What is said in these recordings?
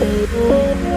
Thank you.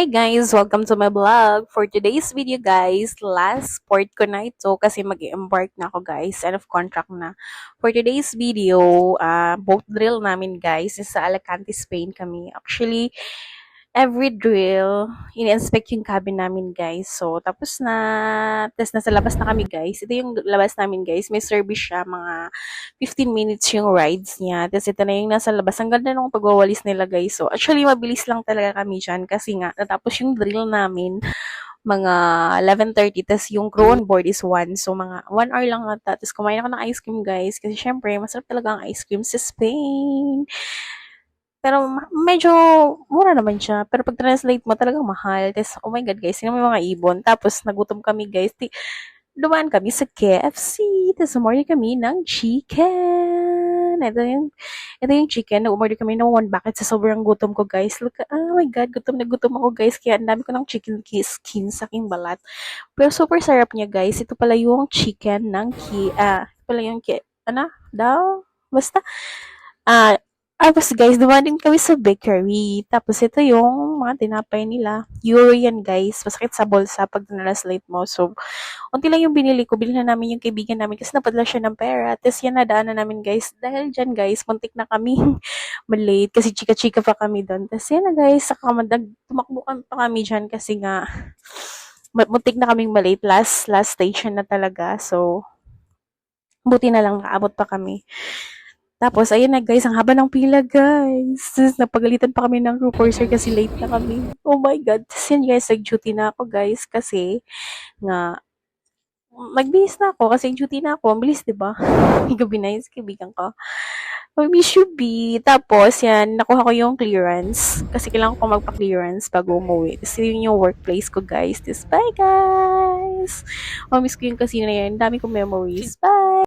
Hi guys! Welcome to my vlog. For today's video guys, last port ko na ito kasi mag embark na ako guys. End of contract na. For today's video, uh, boat drill namin guys sa Alicante, Spain kami. Actually, every drill, ini-inspect yung cabin namin guys. So, tapos na, tapos nasa labas na kami guys. Ito yung labas namin guys. May service siya, mga 15 minutes yung rides niya. Tapos ito na yung nasa labas. Ang ganda nung pagwawalis nila guys. So, actually, mabilis lang talaga kami dyan kasi nga, natapos yung drill namin mga 11.30, tapos yung crew on board is 1. So, mga 1 hour lang ata. Tapos kumain ako ng ice cream, guys. Kasi syempre, masarap talaga ang ice cream sa Spain. Pero medyo mura naman siya. Pero pag translate mo, talagang mahal. Tapos, oh my God, guys, sino may mga ibon. Tapos, nagutom kami, guys. Di, dumaan kami sa KFC. Tapos, umorder kami ng chicken. Ito yung, ito yung chicken. Umorder kami ng one bucket sa sobrang gutom ko, guys. Look, oh my God, gutom na gutom ako, guys. Kaya, ang dami ko ng chicken ki- skin sa aking balat. Pero, super sarap niya, guys. Ito pala yung chicken ng ki, ah, ito pala yung ki, ano, daw? Basta, ah, tapos guys, dumating kami sa bakery. Tapos ito yung mga tinapay nila. Euro guys. Masakit sa bulsa pag translate mo. So, unti lang yung binili ko. Bilhin na namin yung kaibigan namin kasi napadala siya ng pera. Tapos yan nadaanan namin guys. Dahil dyan guys, muntik na kami malate kasi chika-chika pa kami doon. Tapos yan na guys, saka madag, tumakbo pa kami dyan kasi nga muntik na kaming malate. Last, last station na talaga. So, buti na lang nakaabot pa kami. Tapos, ayun na guys, ang haba ng pila guys. Tapos, napagalitan pa kami ng crew forcer kasi late na kami. Oh my God. Tapos yun guys, nag-duty na ako guys kasi nga, magbihis na ako kasi duty na ako. Ang bilis, di ba? Gabi na yun, kaibigan ko. I miss you, B. Tapos, yan, nakuha ko yung clearance. Kasi kailangan ko magpa-clearance bago umuwi. Tapos, yun yung workplace ko, guys. Tapos, bye, guys! Oh, miss ko yung casino na yan. Dami kong memories. Bye!